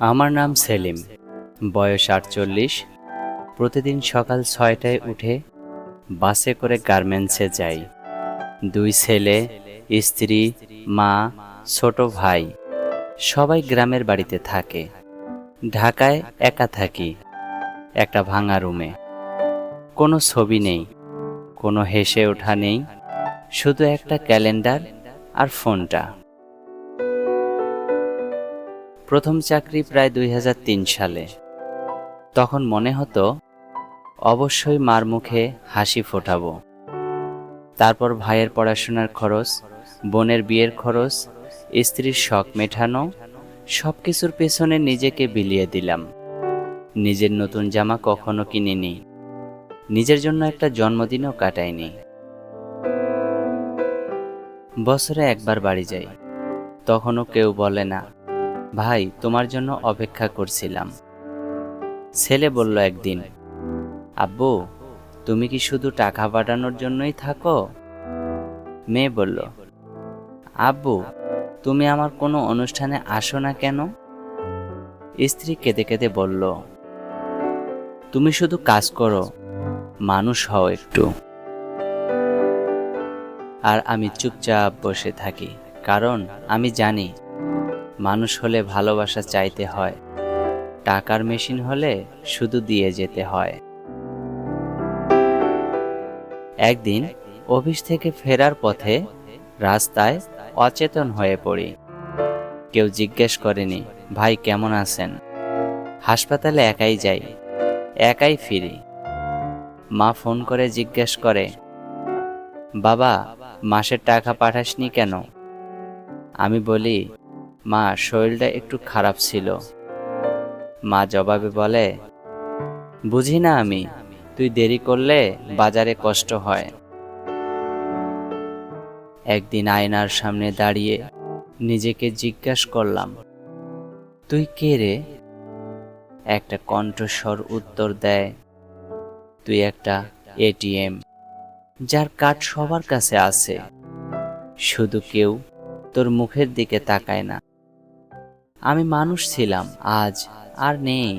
আমার নাম সেলিম। বয়স আটচল্লিশ। প্রতিদিন সকাল ছয়টায় উঠে বাসে করে গার্মেন্টসে যাই। দুই ছেলে, স্ত্রী, মা, ছোট ভাই, সবাই গ্রামের বাড়িতে থাকে। ঢাকায় একা থাকি, একটা ভাঙা রুমে। কোনো ছবি নেই, কোনো হেসে ওঠা নেই, শুধু একটা ক্যালেন্ডার আর ফোনটা। প্রথম চাকরি প্রায় দুই হাজার তিন সালে। তখন মনে হতো, অবশ্যই মার মুখে হাসি ফোটাবো। তারপর ভাইয়ের পড়াশোনার খরচ, বোনের বিয়ের খরচ, স্ত্রীর শখ মেটানো সব কিছুর পেছনে নিজেকে বিলিয়ে দিলাম। নিজের নতুন জামা কখনো কিনিনি। নিজের জন্য একটা জন্মদিনও কাটাইনি। বছরে একবার বাড়ি যাই। তখনও কেউ বলে না ভাই, তোমার জন্য অপেক্ষা করছিলাম। ছেলে বলল একদিন, আব্বু, তুমি কি শুধু টাকা পাঠানোর জন্যই থাকো? মেয়ে বলল, আব্বু, তুমি আমার কোনো অনুষ্ঠানে আসো না কেন? স্ত্রী কেঁদে কেঁদে বলল, তুমি শুধু কাজ করো, মানুষ হও একটু। আর আমি চুপচাপ বসে থাকি, কারণ আমি জানি মানুষ হলে ভালোবাসা চাইতে হয়। টাকার মেশিন হলে শুধু দিয়ে যেতে হয়। একদিন অফিস থেকে ফেরার পথে রাস্তায় অচেতন হয়ে পড়ি। কেউ জিজ্ঞেস করেনি, ভাই, কেমন আছেন? হাসপাতালে একাই যাই, একাই ফিরি। মা ফোন করে জিজ্ঞেস করে, বাবা, মাসের টাকা পাঠাসনি কেন? আমি বলি মা, শরীরটা একটু খারাপ ছিল। মা জবাবে বলে, বুঝি না আমি, তুই দেরি করলে বাজারে কষ্ট হয়। একদিন আয়নার সামনে দাঁড়িয়ে নিজেকে জিজ্ঞাসা করলাম, তুই কে রে? একটা কণ্ঠস্বর উত্তর দেয়, তুই একটা এটিএম যার কার্ড সবার কাছে আছে। শুধু কেউ তোর মুখের দিকে তাকায় না। আমি মানুষ ছিলাম, আজ আর নেই।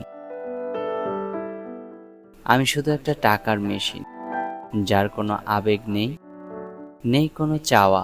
আমি শুধু একটা টাকার মেশিন, যার কোনো আবেগ নেই নেই কোনো চাওয়া।